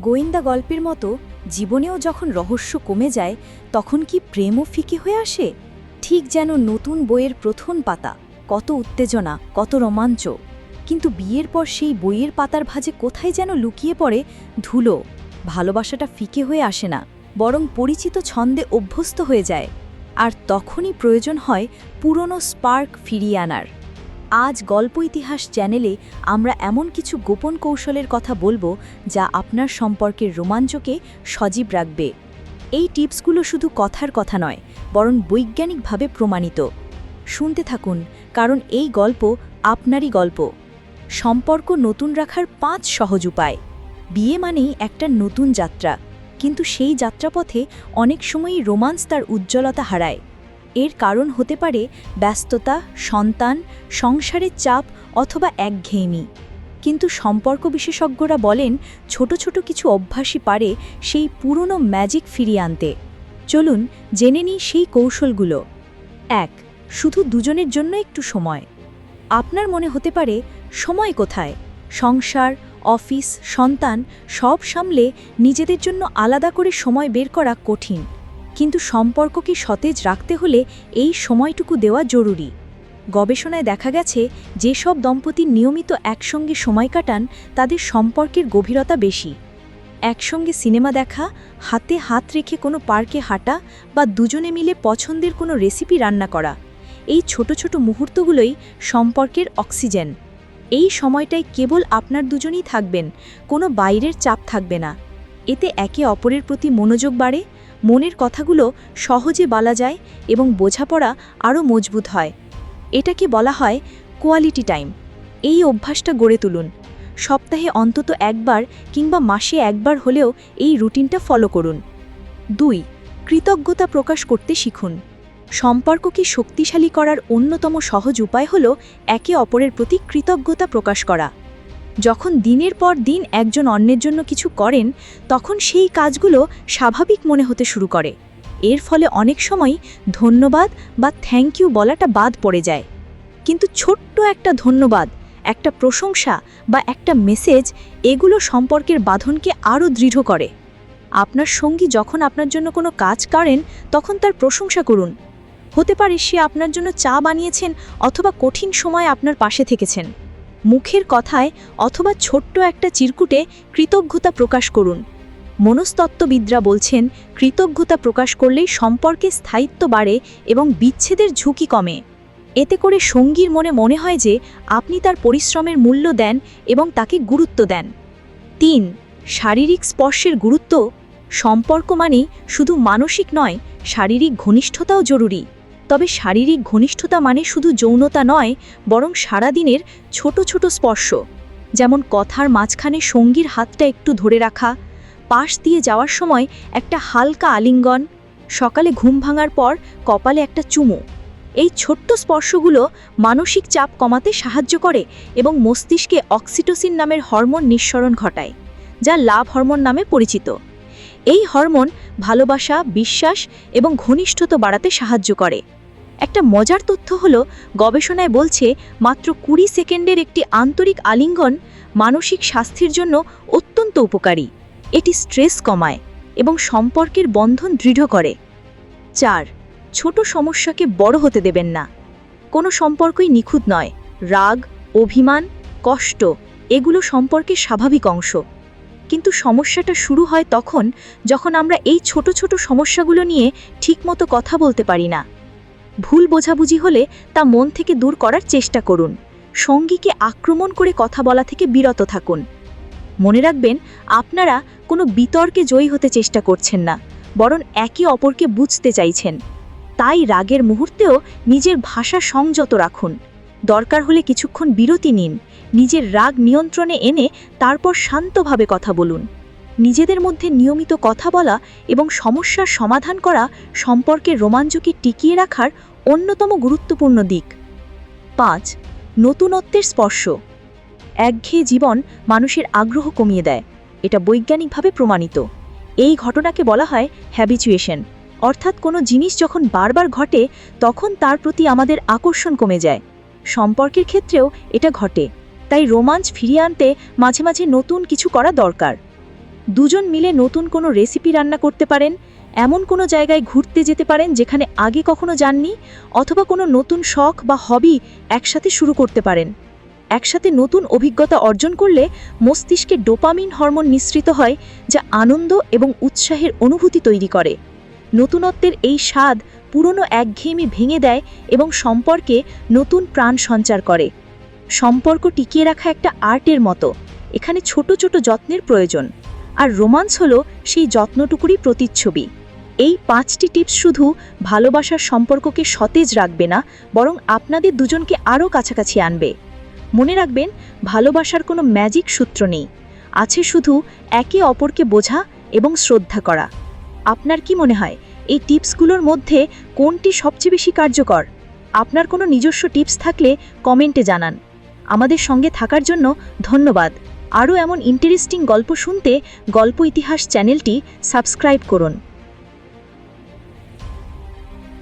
গোয়েন্দা গল্পের মতো জীবনেও যখন রহস্য কমে যায়, তখন কি প্রেমও ফিকে হয়ে আসে? ঠিক যেন নতুন বইয়ের প্রথম পাতা, কত উত্তেজনা, কত রোমাঞ্চ। কিন্তু বিয়ের পর সেই বইয়ের পাতার ভাঁজে কোথায় যেন লুকিয়ে পড়ে ধুলো, ভালোবাসাটা ফিকে হয়ে আসে না, বরং পরিচিত ছন্দে অভ্যস্ত হয়ে যায়। আর তখনই প্রয়োজন হয় পুরনো স্পার্ক ফিরিয়ে আনার। আজ গল্প ইতিহাস চ্যানেলে আমরা এমন কিছু গোপন কৌশলের কথা বলব যা আপনার সম্পর্কের রোমাঞ্চকে সজীব রাখবে। এই টিপসগুলো শুধু কথার কথা নয়, বরং বৈজ্ঞানিকভাবে প্রমাণিত। শুনতে থাকুন, কারণ এই গল্প আপনারই গল্প। সম্পর্ক নতুন রাখার পাঁচ সহজ উপায়। বিয়ে মানেই একটা নতুন যাত্রা, কিন্তু সেই যাত্রাপথে অনেক সময়ই রোমান্স তার উজ্জ্বলতা হারায়। এর কারণ হতে পারে ব্যস্ততা, সন্তান, সংসারের চাপ অথবা একঘেয়েমি। কিন্তু সম্পর্ক বিশেষজ্ঞরা বলেন, ছোট ছোট কিছু অভ্যাসই পারে সেই পুরনো ম্যাজিক ফিরিয়ে আনতে। চলুন জেনে নিই সেই কৌশলগুলো। এক, শুধু দুজনের জন্য একটু সময়। আপনার মনে হতে পারে, সময় কোথায়? সংসার, অফিস, সন্তান সব সামলে নিজেদের জন্য আলাদা করে সময় বের করা কঠিন। কিন্তু সম্পর্ককে সতেজ রাখতে হলে এই সময়টুকু দেওয়া জরুরি। গবেষণায় দেখা গেছে, যেসব দম্পতি নিয়মিত একসঙ্গে সময় কাটান, তাদের সম্পর্কের গভীরতা বেশি। একসঙ্গে সিনেমা দেখা, হাতে হাত রেখে কোনো পার্কে হাঁটা বা দুজনে মিলে পছন্দের কোনো রেসিপি রান্না করা, এই ছোট ছোট মুহূর্তগুলোই সম্পর্কের অক্সিজেন। এই সময়টায় কেবল আপনার দুজনেই থাকবেন, কোনো বাইরের চাপ থাকবে না। এতে একে অপরের প্রতি মনোযোগ বাড়ে মনের কথাগুলো সহজে বলা যায় এবং বোঝাপড়া আরও মজবুত হয়। এটাকে বলা হয় কোয়ালিটি টাইম এই অভ্যাসটা গড়ে তুলুন। সপ্তাহে অন্তত একবার কিংবা মাসে একবার হলেও এই রুটিনটা ফলো করুন। দুই, কৃতজ্ঞতা প্রকাশ করতে শিখুন। সম্পর্ককে শক্তিশালী করার অন্যতম সহজ উপায় হল একে অপরের প্রতি কৃতজ্ঞতা প্রকাশ করা। যখন দিনের পর দিন একজন অন্যের জন্য কিছু করেন, তখন সেই কাজগুলো স্বাভাবিক মনে হতে শুরু করে। এর ফলে অনেক সময় ধন্যবাদ বা থ্যাংক ইউ বলাটা বাদ পড়ে যায়। কিন্তু ছোট্ট একটা ধন্যবাদ, একটা প্রশংসা বা একটা মেসেজ এগুলো সম্পর্কের বাঁধনকে আরও দৃঢ় করে। আপনার সঙ্গী যখন আপনার জন্য কোনো কাজ করেন, তখন তার প্রশংসা করুন। হতে পারে সে আপনার জন্য চা বানিয়েছেন অথবা কঠিন সময় আপনার পাশে থেকেছেন। মুখের কথায় অথবা ছোট্ট একটা চিরকুটে কৃতজ্ঞতা প্রকাশ করুন। মনস্তত্ত্ববিদরা বলছেন, কৃতজ্ঞতা প্রকাশ করলেই সম্পর্কে স্থায়িত্ব বাড়ে এবং বিচ্ছেদের ঝুঁকি কমে। এতে করে সঙ্গীর মনে মনে হয় যে আপনি তার পরিশ্রমের মূল্য দেন এবং তাকে গুরুত্ব দেন। তিন, শারীরিক স্পর্শের গুরুত্ব। সম্পর্ক মানেই শুধু মানসিক নয়, শারীরিক ঘনিষ্ঠতাও জরুরি। তবে শারীরিক ঘনিষ্ঠতা মানে শুধু যৌনতা নয়, বরং সারাদিনের ছোট ছোট স্পর্শ। যেমন কথার মাঝখানে সঙ্গীর হাতটা একটু ধরে রাখা, পাশ দিয়ে যাওয়ার সময় একটা হালকা আলিঙ্গন, সকালে ঘুম ভাঙার পর কপালে একটা চুমু। এই ছোট্ট স্পর্শগুলো মানসিক চাপ কমাতে সাহায্য করে এবং মস্তিষ্কে অক্সিটোসিন নামের হরমোন নিঃসরণ ঘটায়, যা লাভ হরমোন নামে পরিচিত। এই হরমোন ভালোবাসা, বিশ্বাস এবং ঘনিষ্ঠতা বাড়াতে সাহায্য করে। একটা মজার তথ্য হলো, গবেষণায় বলছে, মাত্র কুড়ি সেকেন্ডের একটি আন্তরিক আলিঙ্গন মানসিক স্বাস্থ্যের জন্য অত্যন্ত উপকারী। এটি স্ট্রেস কমায় এবং সম্পর্কের বন্ধন দৃঢ় করে। চার, ছোট সমস্যাকে বড় হতে দেবেন না। কোনো সম্পর্কই নিখুঁত নয়। রাগ, অভিমান, কষ্ট, এগুলো সম্পর্কের স্বাভাবিক অংশ। কিন্তু সমস্যাটা শুরু হয় তখন, যখন আমরা এই ছোট ছোট সমস্যাগুলো নিয়ে ঠিকমতো কথা বলতে পারি না। ভুল বোঝাবুঝি হলে তা মন থেকে দূর করার চেষ্টা করুন। সঙ্গীকে আক্রমণ করে কথা বলা থেকে বিরত থাকুন। মনে রাখবেন, আপনারা কোনো বিতর্কে জয়ী হতে চেষ্টা করছেন না, বরং একে অপরকে বুঝতে চাইছেন। তাই রাগের মুহূর্তেও নিজের ভাষা সংযত রাখুন। দরকার হলে কিছুক্ষণ বিরতি নিন, নিজের রাগ নিয়ন্ত্রণে এনে তারপর শান্তভাবে কথা বলুন। নিজেদের মধ্যে নিয়মিত কথা বলা এবং সমস্যার সমাধান করা সম্পর্কের রোমাঞ্চকে টিকিয়ে রাখার অন্যতম গুরুত্বপূর্ণ দিক। পাঁচ, নতুনত্বের স্পর্শ। একঘেয়ে জীবন মানুষের আগ্রহ কমিয়ে দেয়। এটা বৈজ্ঞানিকভাবে প্রমাণিত। এই ঘটনাকে বলা হয় হ্যাবিচুয়েশন অর্থাৎ কোনো জিনিস যখন বারবার ঘটে, তখন তার প্রতি আমাদের আকর্ষণ কমে যায়। সম্পর্কের ক্ষেত্রেও এটা ঘটে। তাই রোমাঞ্চ ফিরিয়ে আনতে মাঝে মাঝে নতুন কিছু করা দরকার। দুজন মিলে নতুন কোনো রেসিপি রান্না করতে পারেন, এমন কোনো জায়গায় ঘুরতে যেতে পারেন যেখানে আগে কখনো যাননি অথবা কোনো নতুন শখ বা হবি একসাথে শুরু করতে পারেন। একসাথে নতুন অভিজ্ঞতা অর্জন করলে মস্তিষ্কে ডোপামিন হরমোন নিঃসৃত হয়, যা আনন্দ এবং উৎসাহের অনুভূতি তৈরি করে। নতুনত্বের এই স্বাদ পুরনো একঘেয়েমি ভেঙে দেয় এবং সম্পর্কে নতুন প্রাণ সঞ্চার করে। সম্পর্ক টিকিয়ে রাখা একটা আর্টের মতো। এখানে ছোট ছোট যত্নের প্রয়োজন। আর রোমান্স হলো সেই যত্নটুকুরই প্রতিচ্ছবি। এই পাঁচটি টিপস শুধু ভালোবাসার সম্পর্ককে সতেজ রাখবে না, বরং আপনাদের দুজনকে আরও কাছাকাছি আনবে। মনে রাখবেন, ভালোবাসার কোনো ম্যাজিক সূত্র নেই। আছে শুধু একে অপরকে বোঝা এবং শ্রদ্ধা করা। আপনার কি মনে হয়, এই টিপসগুলোর মধ্যে কোনটি সবচেয়ে বেশি কার্যকর? আপনার কোনো নিজস্ব টিপস থাকলে কমেন্টে জানান। আমাদের সঙ্গে থাকার জন্য ধন্যবাদ। আরও এমন ইন্টারেস্টিং গল্প শুনতে গল্প ইতিহাস চ্যানেলটি সাবস্ক্রাইব করুন।